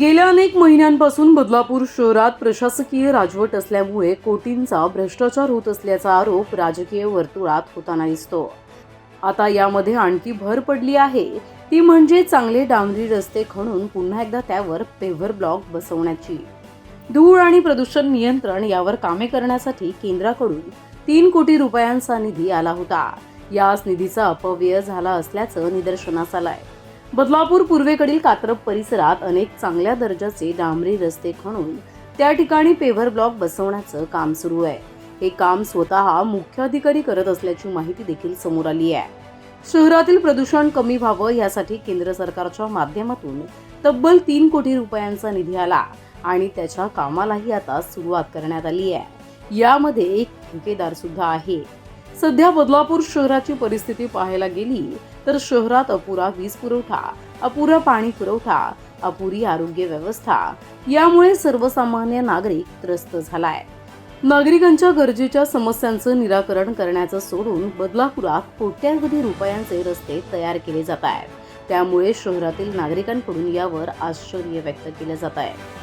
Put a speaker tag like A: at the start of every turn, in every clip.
A: गेल्या अनेक महिन्यांपासून बदलापूर शहरात प्रशासकीय राजवट असल्यामुळे कोटींचा भ्रष्टाचार होत असल्याचा आरोप राजकीय वर्तुळात होताना दिसतो. आता यामध्ये आणखी भर पडली आहे. ती म्हणजे चांगले डांबरी रस्ते खणून पुन्हा एकदा त्यावर पेव्हर ब्लॉक बसवण्याची. धूळ आणि प्रदूषण नियंत्रण यावर कामे करण्यासाठी केंद्राकडून तीन कोटी रुपयांचा निधी आला होता. याच निधीचा अपव्यय झाला असल्याचं निदर्शनास आलंय. बदलापूर पूर्वेकडील कात्रप परिसरात अनेक चांगल्या दर्जाचे डांबरी रस्ते खणून त्या ठिकाणी पेव्हर ब्लॉक बसवण्याचं काम सुरू आहे. हे काम स्वतः मुख्याधिकारी करत असल्याची माहिती देखील समोर आली आहे. शहरातील प्रदूषण कमी व्हावं यासाठी केंद्र सरकारच्या माध्यमातून तब्बल तीन कोटी रुपयांचा निधी आला आणि त्याच्या कामालाही आता सुरुवात करण्यात आली आहे. यामध्ये एक ठेकेदार सुद्धा आहे. सध्या बदलापूर शहराची परिस्थिती पाहायला गेली तर शहरात अपुरा वीज पुरवठा अपुरा पाणी पुरवठा अपुरी आरोग्य व्यवस्था यामुळे सर्वसामान्य नागरिक त्रस्त झालाय. नागरिकांच्या गरजेच्या समस्यांचं निराकरण करण्याचं सोडून बदलापुरात कोट्यावधी रुपयांचे रस्ते तयार केले जात आहेत त्यामुळे शहरातील नागरिकांकडून यावर आश्चर्य व्यक्त केलं जात आहे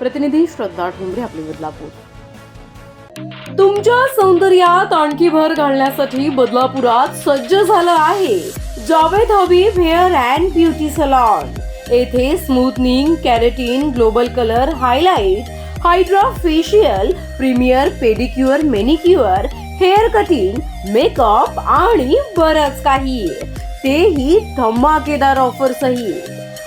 A: प्रतिनिधी श्रद्धा ठोंबरे आपले बदलापूर. तुमच्या सौंदर्यात आणखी भर घालण्यासाठी बदलापुरात सज्ज झालं आहे Javed Habib hair and beauty salon. येथे smoothening keratin global colour highlight hydra facial premier pedicure manicure hair cutting makeup आणि बरंच काही. तेही धमाकेदार ऑफर सहित